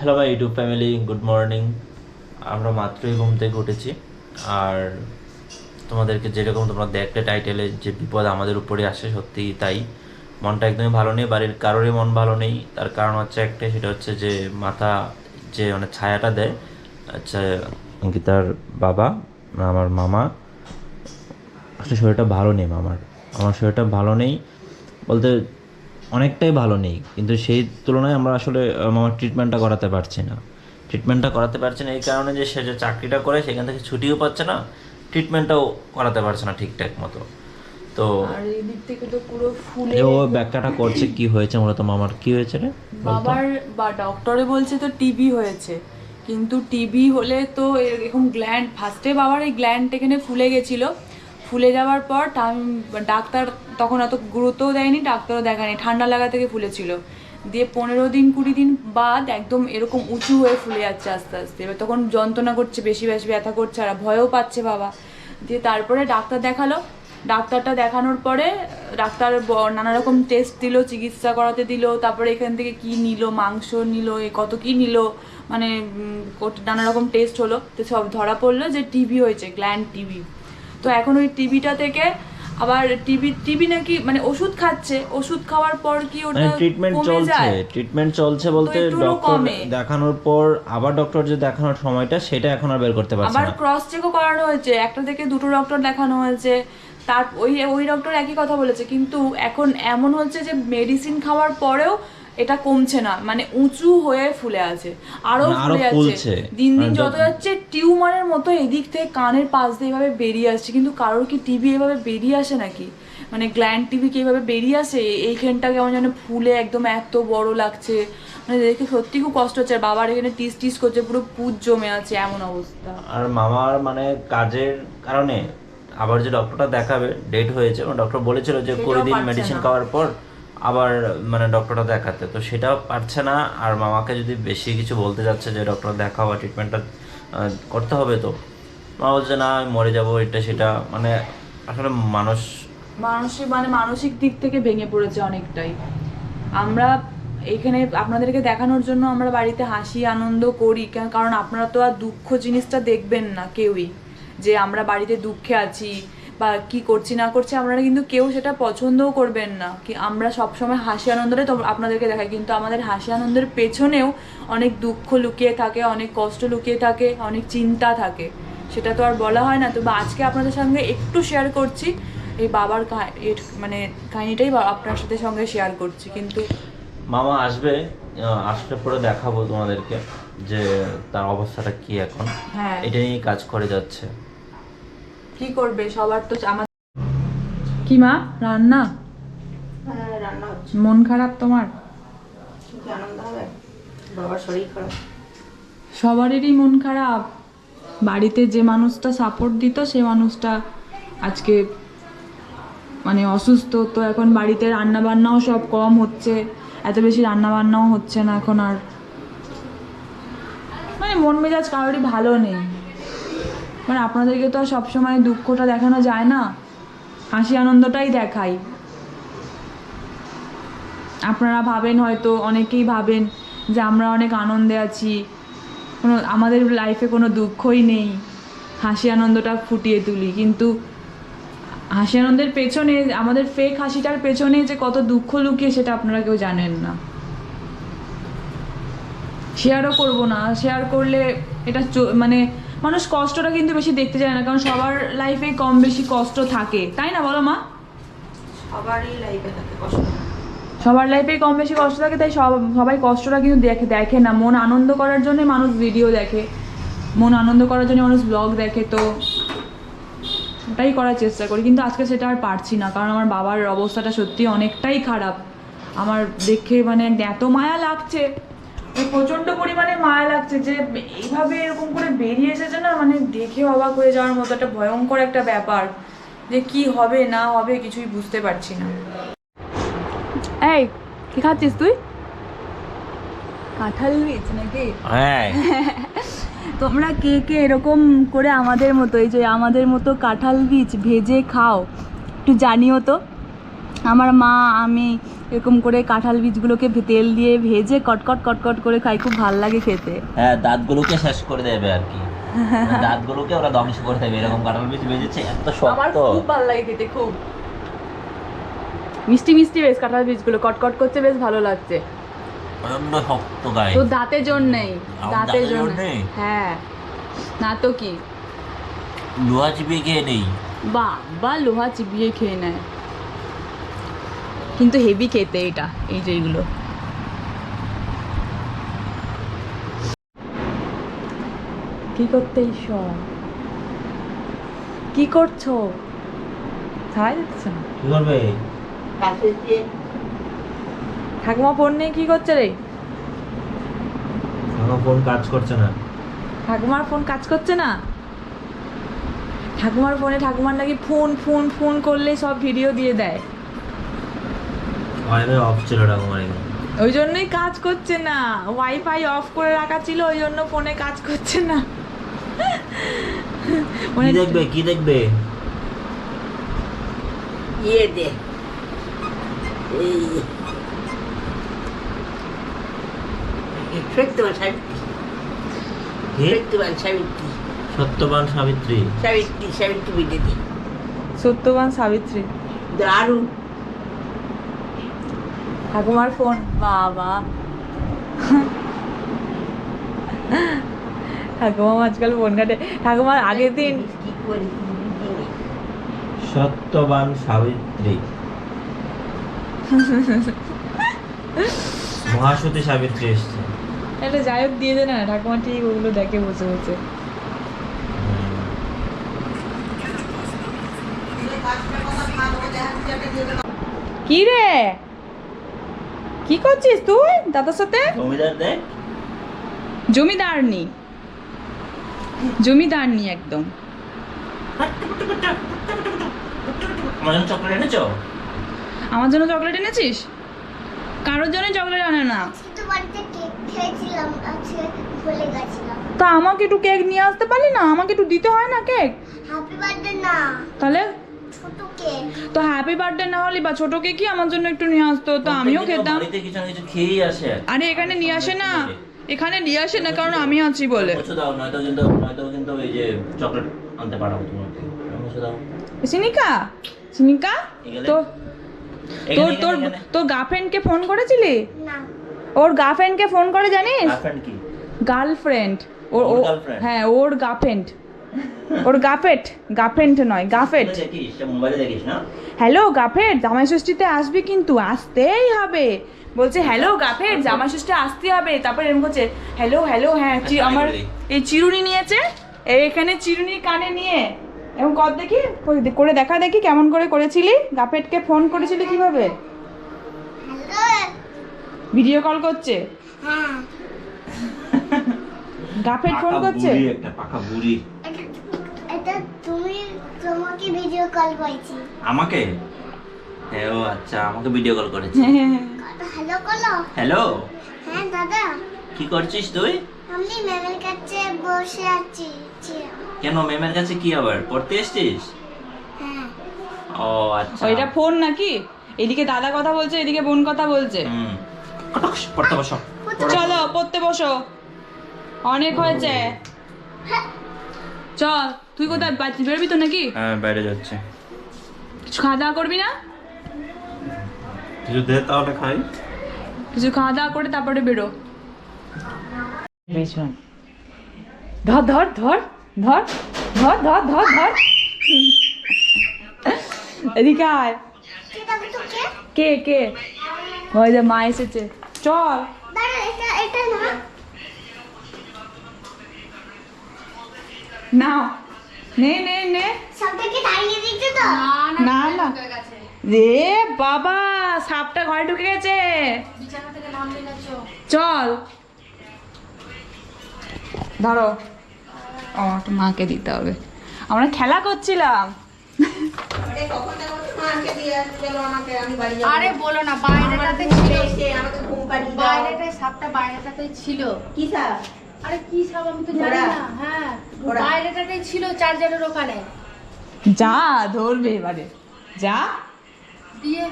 Hello my YouTube family good morning আমরা মাত্রই ঘুম থেকে উঠেছি। আর তোমাদেরকে যেরকম তোমরা দেখলে টাইটেলে যে বিপদ আমাদের উপরে আসে সত্যি তাই। মনটা একদমই ভালো নেই, বাড়ির কারোরই মন ভালো নেই। তার কারণ হচ্ছে একটাই, সেটা হচ্ছে যে মাথা যে মানে ছায়াটা দেয় আচ্ছা অঙ্কিতার বাবা, আমার মামা। আসলে শরীরটা ভালো নেই মামার। আমার শরীরটা ভালো নেই। বলতে অনেকটাই ভালো নেই। কিন্তু সেই তুলনায় আমরা আসলে মামার ট্রিটমেন্টটা করাতে পারছি না। ট্রিটমেন্টটা করাতে পারছি না এই কারণে যে সে যে চাকরিটা করে সেখান থেকে ছুটিও পাচ্ছে না ট্রিটমেন্টটাও করাতে পারছে না ঠিকঠাক মতো। তো আর এই দিক থেকে তো পুরো ফুলে ও ব্যাখ্যাটা করছে কি হয়েছে মূলত মামার? কি হয়েছে রে? বাবার বা ডক্টরে বলছে তো টিবি হয়েছে। কিন্তু টিবি হলে তো এরকম গ্ল্যান্ড ফার্স্টে বাবার এই গ্ল্যান্ড এখানে ফুলে গেছিল। ফুলে যাওয়ার পর ডাক্তার তখন অত গুরুত্বও দেয়নি, ডাক্তারও দেখায়নি। ঠান্ডা লাগা থেকে ফুলেছিল। দিয়ে পনেরো দিন, কুড়ি দিন বাদ একদম এরকম উঁচু হয়ে ফুলে যাচ্ছে আস্তে আস্তে। এবার তখন যন্ত্রণা করছে, বেশি বেশি ব্যথা করছে আর ভয়ও পাচ্ছে বাবা। দিয়ে তারপরে ডাক্তার দেখাল। ডাক্তারটা দেখানোর পরে ডাক্তার নানা রকম টেস্ট দিল, চিকিৎসা করাতে দিল, তারপরে এখান থেকে কি নিল, মাংস নিল কত কি নিল মানে নানা রকম টেস্ট হলো। তো সব ধরা পড়ল যে টিবি হয়েছে গ্ল্যান্ড টিবি তো এখন ওই টিভিটা থেকে আবার টিভি টিবি নাকি মানে ওষুধ খাচ্ছে। ওষুধ খাওয়ার পর কি মানে ওটা ট্রিটমেন্ট চলছে ট্রিটমেন্ট চলছে বলতে ডক্টর দেখানোর পর আবার ডক্টর যে দেখানোর সময়টা সেটা এখন আর বের করতে পারছে না। আবার ক্রস চেকও করানো হয়েছে। একটা থেকে দুটো ডক্টর দেখানো হয়েছে। তার ওই ওই ডক্টর একই কথা বলেছে। কিন্তু এখন এমন হচ্ছে যে মেডিসিন খাওয়ার পরেও এটা কমছে না মানে উঁচু হয়ে ফুলে আছে আরও মানে ফুলে। যাচ্ছে দিন দিন মানে যত যাচ্ছে টিউমারের মতো এদিক থেকে কানের পাশ দিয়ে এভাবে বেরিয়ে আসছে কিন্তু কারোর কি টিভি এভাবে বেরিয়ে আসে নাকি? মানে গ্ল্যান্ড টিভি কি এভাবে বেরিয়ে আসে? এইখানটা কেমন যেন ফুলে একদম এত বড় লাগছে। মানে দেখে সত্যি খুব কষ্ট হচ্ছে আর বাবার এখানে টিস টিস করছে পুরো পুজ জমে আছে এমন অবস্থা। আর মামার মানে কাজের কারণে আবার যে ডক্টরটা দেখাবে ডেট হয়েছে ডক্টর বলেছিল যে কুড়ি দিন মেডিসিন খাওয়ার পর আবার মানে ডক্টরটা দেখাতে। তো সেটাও পারছে না। আর মামাকে যদি বেশি কিছু বলতে যাচ্ছে যে ডক্টর দেখাও বা ট্রিটমেন্টটা করতে হবে তো? মা বলছে, না, আমি মরে যাব, এটা সেটা। মানে আসলে মানুষ মানসিক মানে মানসিক দিক থেকে ভেঙে পড়েছে অনেকটাই। আমরা এখানে আপনাদেরকে দেখানোর জন্য আমরা বাড়িতে হাসি, আনন্দ করি। কারণ আপনারা তো আর দুঃখ জিনিসটা দেখবেন না কেউই। যে আমরা বাড়িতে দুঃখে আছি বা কি করছি না করছি আপনারা কিন্তু কেউ সেটা পছন্দও করবেন না। কি আমরা সবসময় হাসি আনন্দটাই তো আপনাদেরকে দেখাই। কিন্তু আমাদের হাসি আনন্দের পেছনেও অনেক দুঃখ লুকিয়ে থাকে অনেক কষ্ট লুকিয়ে থাকে অনেক চিন্তা থাকে। সেটা তো আর বলা হয় না। তো বা আজকে আপনাদের সঙ্গে একটু শেয়ার করছি। এই বাবার মানে কাহিনিটাই আপনার সাথে সঙ্গে শেয়ার করছি। কিন্তু মামা আসবে আসলে পরে দেখাবো তোমাদেরকে যে তার অবস্থাটা কি এখন। হ্যাঁ। এটা নিয়ে কাজ করে যাচ্ছে। কি করবে? সবার তো আমার কি মা? রান্না? হ্যাঁ রান্না হচ্ছে। মন খারাপ তোমার? সবারই মন খারাপ। বাড়িতে যে মানুষটা সাপোর্ট দিত সে মানুষটা আজকে মানে অসুস্থ তো এখন বাড়িতে রান্না বান্নাও সব কম হচ্ছে। এত বেশি রান্না বান্নাও হচ্ছে না এখন আর। মানে মন মেজাজ কারোরই ভালো নেই। মানে আপনাদেরকে তো আর সবসময় দুঃখটা দেখানো যায় না। হাসি আনন্দটাই দেখাই। আপনারা ভাবেন হয়তো, অনেকেই ভাবেন যে আমরা অনেক আনন্দে আছি। কোনো, আমাদের লাইফে কোনো দুঃখই নেই। হাসি আনন্দটা ফুটিয়ে তুলি। কিন্তু হাসি আনন্দের পেছনে, আমাদের ফেক হাসিটার পেছনে যে কত দুঃখ লুকিয়ে সেটা আপনারা কেউ জানেন না। শেয়ারও করব না। শেয়ার করলে এটা মানে মানুষ কষ্টটা কিন্তু বেশি দেখতে চায় না কারণ সবার লাইফে কম বেশি কষ্ট থাকে। তাই না বলো মা? সবারই লাইফে থাকে কষ্ট। সবার লাইফে কম বেশি কষ্ট থাকে তাই সব সবাই কষ্টটা কিন্তু দেখে দেখে না। মন আনন্দ করার জন্য মানুষ ভিডিও দেখে। মন আনন্দ করার জন্য মানুষ ব্লগ দেখে তো ওটাই করার চেষ্টা করি। কিন্তু আজকে সেটা আর পারছি না কারণ আমার বাবার অবস্থাটা সত্যি অনেকটাই খারাপ। আমার দেখে মানে এত মায়া লাগছে। প্রচণ্ড পরিমাণে মায়া লাগছে যে এইভাবে এরকম করে বেরিয়ে এসেছে না মানে দেখে অবাক হয়ে যাওয়ার মতো একটা ভয়ঙ্কর একটা ব্যাপার যে কি হবে না হবে কিছুই বুঝতে পারছি না। এই কি খাচ্ছিস তুই? কাঁঠাল বীজ নাকি? হ্যাঁ। তোমরা কে কে এরকম করে আমাদের মতো এই যে আমাদের মতো কাঁঠাল বীজ ভেজে খাও একটু জানিও তো। আমার মা আমি এরকম করে কাঁঠাল বীজগুলোকে তেল দিয়ে ভেজে কটকট কটকট করে খাই খুব ভালো লাগে খেতে। হ্যাঁ দাঁতগুলোকে শেষ করে দেবে আর কি। মানে দাঁতগুলোকে ওরা ধ্বংস করে দেবে এরকম কাঁঠাল বীজ বেজেছে এত আমার খুব ভালো লাগে খেতে খুব। মিষ্টি মিষ্টি বেশ কাঁঠাল বীজগুলো কটকট করছে বেশ ভালো লাগছে। প্রচণ্ড শক্ত গায়ে। তো দাঁতে জোর নেই আমার দাঁতে দাঁতে জোর জোর নেই? নেই? হ্যাঁ। না তো কি? লোহা চিবিয়ে খেয়ে নেই। বা বা লোহা চিবিয়ে খেয়ে নেয়। কিন্তু হেভি খেতে এটা এই যে এইগুলো কি করতে এইসব কি করছ? ছাড়াই যাচ্ছে না। কি করবে? ঠাকুমা ফোন নিয়ে কি করছে রে? আমার ফোন কাজ করছে না। ঠাকুমার ফোন কাজ করছে না? ঠাকুমার ফোনে ঠাকুমার নাকি ফোন ফোন ফোন করলে সব ভিডিও দিয়ে দেয়। ওয়াইফাই অফ ছিল এখানে ওই জন্যই কাজ করছে না। ওয়াইফাই অফ করে রাখা ছিল ওই জন্য ফোনে কাজ করছে না। কি মানে দেখবে কি দেখবে? ইয়ে দে। সত্যবান সাবিত্রী। সত্যবান সাবিত্রী। সত্যবান সাবিত্রী। সাবিত্রী সাবিত্রী বিদ্যুতি সত্যবান সাবিত্রী। দারুণ। ঠাকুমার ফোন বাবা। ঠাকুমা আজকাল ফোন ঘাটে। ঠাকুমার আগের দিন কি সত্যবান সাবিত্রী। মহাসতী সাবিত্রী এসছে। একটা যাই হোক দিয়ে দে না ঠাকুমা ঠিক ওগুলো দেখে বসে বসে। কি রে? কি করছিস তুই দাদার সাথে? জমিদার দেখ। জমিদারনি। জমিদারনি একদম। আমার জন্য চকলেট এনেছো? আমার জন্য চকলেট এনেছিস? কারোর জন্য চকলেট আনে না। তো বাড়িতে কেক খেয়েছিলাম আজকে ভুলে গেছিলাম। তা আমাকে একটু কেক নিয়ে আসতে পারলি না? আমাকে একটু দিতে হয় না কেক? হ্যাপি বার্থডে না। তাহলে তো হ্যাপি বার্থডে না হলে বা ছোটকে কি আমার জন্য একটু নিয়ে আসতো? তো আমিও খেতাম। আরে। এখানে নিয়ে আসে না। এখানে নিয়ে আসে না কারণ আমি আছি বলে। সিনিকা? সিনিকা? তো তোর তোর তোর গার্লফ্রেন্ডকে ফোন করেছিলি? ওর গার্লফ্রেন্ডকে ফোন করে জানিস? গার্লফ্রেন্ড ওর হ্যাঁ ওর গার্লফ্রেন্ড ওর গাফেট গাফেন্ট নয় গাফেট। হ্যালো গাফেট জামাই ষষ্ঠীতে আসবি কিন্তু আসতেই হবে। বলছে হ্যালো গাফেট জামাই ষষ্ঠী আসতে হবে। তারপর এরকম করছে হ্যালো হ্যালো হ্যাঁ চি- আচ্ছা, আমার এই চিরুনি নিয়েছে এই এখানে চিরুনি কানে নিয়ে। এবং কর দেখি করে দেখা দেখি কেমন করে করেছিলি। গাফেটকে ফোন করেছিলি কীভাবে? হ্যালো ভিডিও কল করছে। হ্যাঁ। গাফেট ফোন করছে। একটা পাকা বুড়ি। এটা তুমি তোমাকে ভিডিও কল করেছি। আমাকে? হ্যাঁ ও আচ্ছা আমাকে ভিডিও কল করেছে। হ্যালো করল হ্যালো হ্যাঁ দাদা। কি করছিস তুই? আমি ম্যামের কাছে বসে আছি কেন ম্যামের কাছে কি আবার? পড়তে এসছিস? হ্যাঁ। ও আচ্ছা। ওইটা ফোন নাকি? এদিকে দাদা কথা বলছে এদিকে বোন কথা বলছে। হুম। পড়তে বসো। চলো পড়তে বসো। অনেক হয়েছে। চল। তুই কোথায় বাড়ি বেরোবি তো নাকি? হ্যাঁ বাইরে যাচ্ছে। কিছু খাওয়া দাওয়া করবি না? কিছু দে তাহলে খাই। কিছু খাওয়া দাওয়া করে তারপরে বেরো। ধর ধর ধর ধর ধর ধর ধর ধর। এদিকে আয়। কে কে? কে ওই যে মা এসেছে। চল। এটা না না নে। নে নে সবটা দাঁড়িয়ে দিচ্ছে তো? না না রে বাবা সাপটা ঘরে ঢুকে গেছে। চল। ধরো। ও তো মাকে দিতে হবে। আমরা খেলা করছিলাম। আরে বলো না বাইরেটাতে ছিল। আমাকে ঘুম পাড়িয়ে দাও। বাইরেটায় সাপটা বাইরেটাতে ছিল। কি সাপ? আরে কি সাপ আমি তো জানি? না হ্যাঁ ঘোড়া? বাইরেটাতেই ছিল চার্জারের ওখানে। যা ধরবে এবারে। যা। দিয়ে।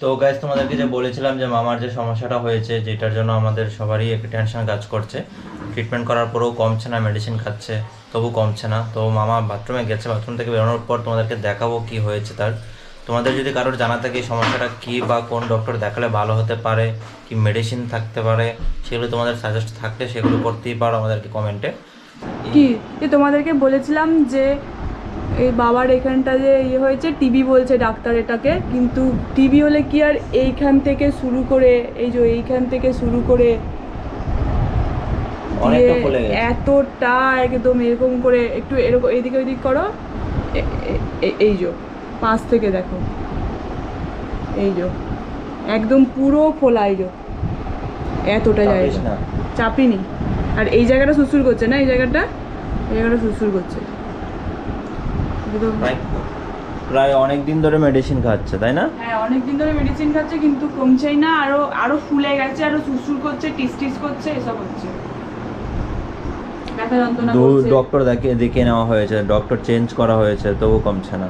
তো গাইজ তোমাদেরকে যে বলেছিলাম যে মামার যে সমস্যাটা হয়েছে যেটার জন্য আমাদের সবারই একটা টেনশন কাজ করছে ট্রিটমেন্ট করার পরেও কমছে না মেডিসিন খাচ্ছে তবু কমছে না। তো মামা বাথরুমে গেছে বাথরুম থেকে বেরোনোর পর তোমাদেরকে দেখাবো কি হয়েছে তার। তোমাদের যদি কারোর জানা থাকে এই সমস্যাটা কী বা কোন ডক্টর দেখালে ভালো হতে পারে কি মেডিসিন থাকতে পারে সেগুলো তোমাদের সাজেস্ট থাকলে সেগুলো করতেই পারো আমাদেরকে কমেন্টে কি? যে তোমাদেরকে বলেছিলাম যে এই বাবার এখানটা যে ইয়ে হয়েছে টিবি বলছে ডাক্তার এটাকে কিন্তু টিবি হলে কি আর এইখান থেকে শুরু করে এই যে এইখান থেকে শুরু করে এতটা একদম এরকম করে একটু এরকম এদিকে ওইদিক করো এই যে। পাশ থেকে দেখো। এই যে একদম পুরো খোলা এই যে। এতটা জায়গা। না। চাপিনি। আর এই জায়গাটা সুসুর করছে না? এই জায়গাটা? এই জায়গাটা সুসুর করছে। প্রায় অনেক দিন ধরে মেডিসিন খাচ্ছে তাই না? হ্যাঁ অনেক দিন ধরে মেডিসিন খাচ্ছে কিন্তু কমছেই না। আরও আরও ফুলে গেছে আরও সুসুর করছে টিস টিস করছে এসব হচ্ছে। ডক্টর দেখে দেখে নেওয়া হয়েছে। ডক্টর চেঞ্জ করা হয়েছে তবু কমছে না।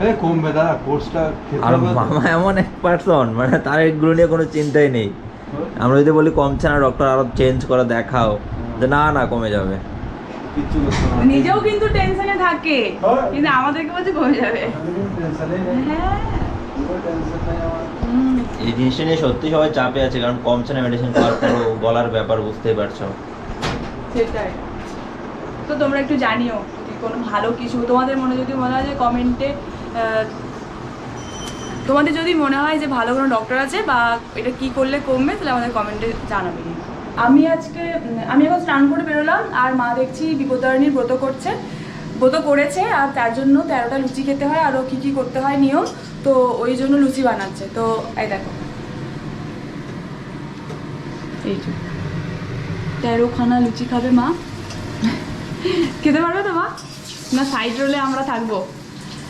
কমবে দাদা কোর্সটা আর তো। মামা এমন এক পার্সন মানে তার এগুলো নিয়ে কোনো চিন্তাই নেই। আমরা যদি বলি কমছে না ডক্টর আরও চেঞ্জ করে দেখাও। যে না না কমে যাবে। নিজেও কিন্তু টেনশনে থাকে। হ্যাঁ। কিন্তু আমাদেরকে বলছে কমে যাবে। হ্যাঁ। এই জিনিসটা নিয়ে সত্যি সবাই চাপে আছে কারণ কমছে না মেডিসিন খাওয়ার পরও গলার ব্যাপার বুঝতেই পারছ। সেটাই। তো তোমরা একটু জানিও যদি কোনো ভালো কিছু তোমাদের মনে যদি মনে হয় যে কমেন্টে তোমাদের যদি মনে হয় যে ভালো কোনো ডক্টর আছে বা এটা কি করলে কমবে, তাহলে আমাদের কমেন্টে জানাবে। আমি আজকে, আমি এখন স্নান করে বেরোলাম, আর মা দেখছি বিপদারণীর ব্রত করছে, ব্রত করেছে, আর তার জন্য তেরোটা লুচি খেতে হয় আরও কী কী করতে হয় নিয়ম, তো ওই জন্য লুচি বানাচ্ছে। তো এই দেখো। এই তেরোখানা লুচি খাবে মা। খেতে পারবে তো মা? না সাইড রোলে আমরা থাকব।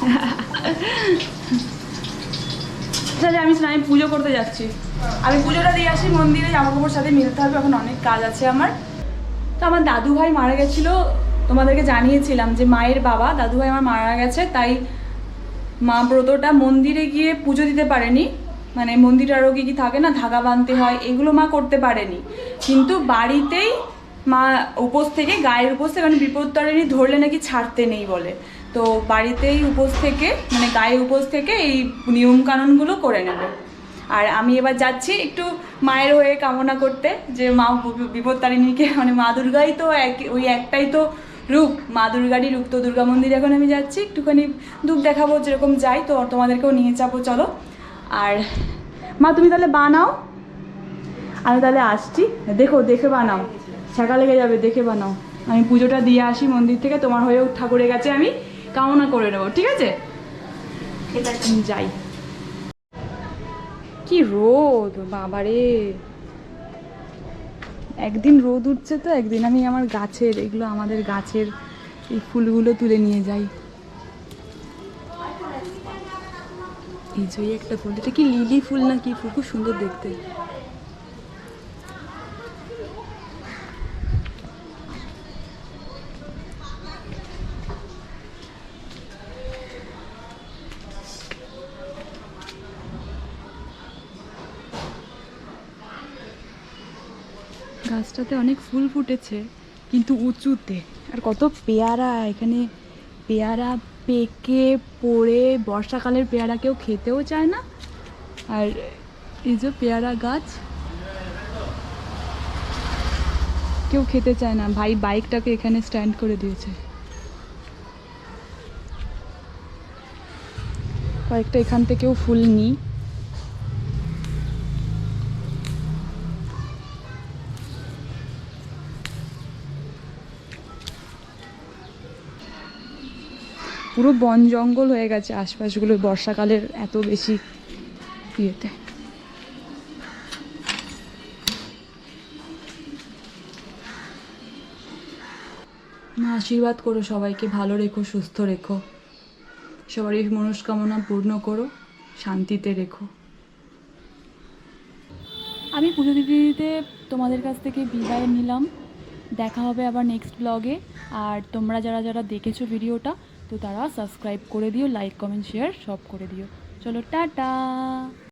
তাহলে আমি স্নানে পুজো করতে যাচ্ছি। আমি পুজোটা দিয়ে আসি, মন্দিরে জামা কাপড় সাথে মিলতে হবে, এখন অনেক কাজ আছে আমার। তো আমার দাদু ভাই মারা গেছিল, তোমাদেরকে জানিয়েছিলাম যে মায়ের বাবা দাদু ভাই আমার মারা গেছে, তাই মা ব্রতটা মন্দিরে গিয়ে পুজো দিতে পারেনি। মানে মন্দিরে আরও কি থাকে না, ধাগা বাঁধতে হয়, এগুলো মা করতে পারেনি। কিন্তু বাড়িতেই মা উপোস থেকে, গায়ের উপোস থেকে মানে বিপত্তারিণী ধরলে নাকি ছাড়তে নেই বলে। তো বাড়িতেই উপোস থেকে মানে গায়ে উপোস থেকে এই নিয়ম কানুনগুলো করে নেবে। আর আমি এবার যাচ্ছি একটু মায়ের হয়ে কামনা করতে, যে মা বিপত্তারিণীকে মানে মা দুর্গাই তো এক, ওই একটাই তো রূপ। মা দুর্গারই রূপ। তো দুর্গা মন্দির এখন আমি যাচ্ছি, একটুখানি দুধ দেখাবো, যেরকম যাই, তো তোমাদেরকেও নিয়ে যাব, চলো। আর মা, তুমি তাহলে বানাও। আমি তাহলে আসছি। দেখো, দেখে বানাও। ছাকা লেগে যাবে, দেখে বানাও। আমি পুজোটা দিয়ে আসি মন্দির থেকে, তোমার হয়েও ঠাকুরের কাছে আমি কামনা করে নেব ঠিক আছে? আমি যাই। কি রোদ বাবারে। একদিন রোদ উঠছে তো একদিন আমি আমার গাছের এগুলো আমাদের গাছের এই ফুলগুলো তুলে নিয়ে যাই। এই যে একটা ফুল এটা কি লিলি ফুল না কি ফুল? খুব সুন্দর দেখতে। গাছটাতে অনেক ফুল ফুটেছে, কিন্তু উঁচুতে। আর কত পেয়ারা, এখানে পেয়ারা পেকে পড়ে, বর্ষাকালের পেয়ারা কেউ খেতেও চায় না। আর এই যে পেয়ারা গাছ, কেউ খেতে চায় না। ভাই বাইকটাকে এখানে স্ট্যান্ড করে দিয়েছে। কয়েকটা এখান থেকেও ফুল নিই। পুরো বন জঙ্গল হয়ে গেছে আশপাশগুলো বর্ষাকালের এত বেশি ইয়েতে। আশীর্বাদ করো সবাইকে, ভালো রেখো, সুস্থ রেখো। সবারই মনস্কামনা পূর্ণ করো, শান্তিতে রেখো। আমি পুজো দিতে দিতে তোমাদের কাছ থেকে বিদায় নিলাম। দেখা হবে আবার নেক্সট ব্লগে আর তোমরা যারা যারা দেখেছ ভিডিওটা তো তারা সাবস্ক্রাইব করে দিও লাইক কমেন্ট শেয়ার সব করে দিও। চলো টাটা!